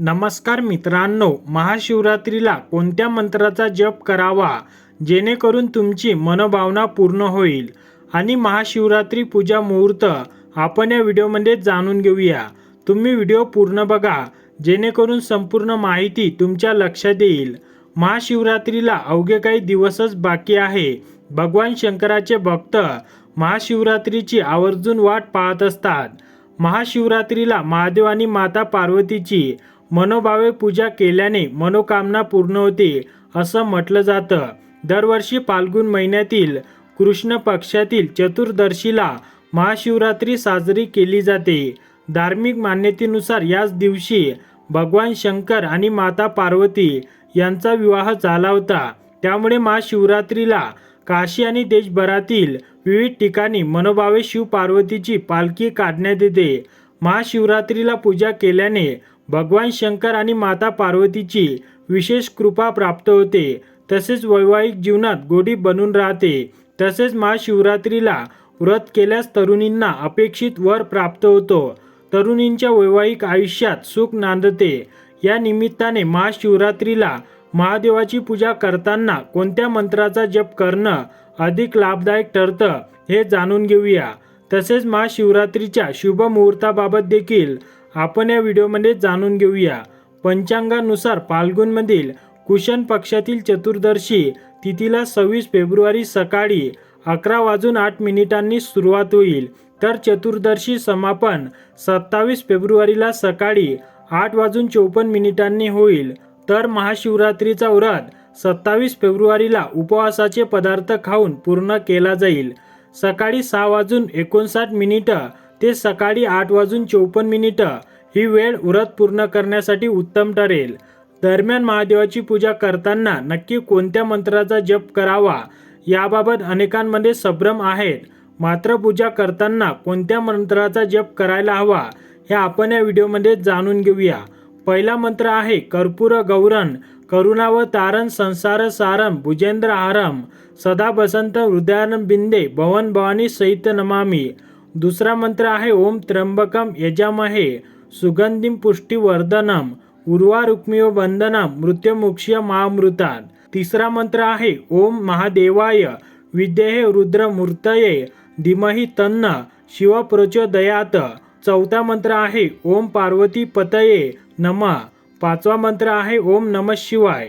नमस्कार मित्रांनो महाशिवरात्रीला कोणत्या मंत्राचा जप करावा? जेणेकरून तुमची मनोभावना पूर्ण होईल. आणि महाशिवरात्री पूजा मुहूर्त आपण या व्हिडिओमध्ये जाणून घेऊया. तुम्ही व्हिडिओ पूर्ण बघा जेणेकरून संपूर्ण माहिती तुमच्या लक्षात येईल. महाशिवरात्रीला अवघे काही दिवसच बाकी आहे. भगवान शंकराचे भक्त महाशिवरात्रीची आवर्जून वाट पाहत असतात. महाशिवरात्रीला महादेव आणि माता पार्वतीची मनोभावे पूजा केल्याने मनोकामना पूर्ण होते असं म्हटलं जातं. दरवर्षी फाल्गुन महिन्यातील कृष्ण पक्षातील चतुर्दशीला महाशिवरात्री साजरी केली जाते. धार्मिक मान्यतेनुसार याच दिवशी भगवान शंकर आणि माता पार्वती यांचा विवाह झाला होता. त्यामुळे महाशिवरात्रीला काशी आणि देशभरातील विविध ठिकाणी मनोभावे शिव पार्वतीची पालखी काढण्यात येते. महाशिवरात्रीला पूजा केल्याने भगवान शंकर आणि माता पार्वतीची विशेष कृपा प्राप्त होते. तसेच वैवाहिक जीवनात गोडी बनून राहते. तसेच महाशिवरात्रीला व्रत केल्यास तरुणींना अपेक्षित वर प्राप्त होतो. तरुणींच्या वैवाहिक आयुष्यात सुख नांदते. या निमित्ताने महाशिवरात्रीला महादेवाची पूजा करताना कोणत्या मंत्राचा जप करणं अधिक लाभदायक ठरतं हे जाणून घेऊया. तसेच महाशिवरात्रीच्या शुभ मुहूर्ताबाबत देखील आपण या व्हिडिओमध्ये जाणून घेऊया. पंचांगानुसार फाल्गुनमधील कुशन पक्षातील चतुर्दशी तिथीला सव्वीस फेब्रुवारी सकाळी अकरा वाजून आठ मिनिटांनी सुरुवात होईल. तर चतुर्दशी समापन सत्तावीस फेब्रुवारीला सकाळी आठ वाजून चौपन्न मिनिटांनी होईल. तर महाशिवरात्रीचा व्रत सत्तावीस फेब्रुवारीला उपवासाचे पदार्थ खाऊन पूर्ण केला जाईल. सकाळी सहा वाजून एकोणसाठ मिनिटं ते सकाळी आठ वाजून चौपन्न मिनिटं. ही वेळ व्रत पूर्ण करण्यासाठी उत्तम ठरेल. दरम्यान महादेवाची पूजा करताना नक्की कोणत्या मंत्राचा जप करावा? याबाबत अनेकांमध्ये संभ्रम आहेत. मात्र पूजा करताना कोणत्या मंत्राचा जप करायला हवा हे आपण या व्हिडिओमध्ये जाणून घेऊया. पहिला मंत्र आहे कर्पूर गौरन तारण संसार सारम भुजेंद्र हारम सदा बसंत हृदयान बिंदे भवन भवानी सहित नमामी. दुसरा मंत्र आहे ओम त्र्यंबकम यजामहे सुगंधिम पुष्टीवर्धनम उर्वा रुक्मियो वंदनम मृत्युमुक्षीय महामृतात तिसरा मंत्र आहे ओम महादेवाय विद्येहे रुद्रमूर्तये धीमही तन्न शिव प्रचोदयात चौथा मंत्र आहे ओम पार्वती पतये नम. पाचवा मंत्र आहे ओम नम शिवाय.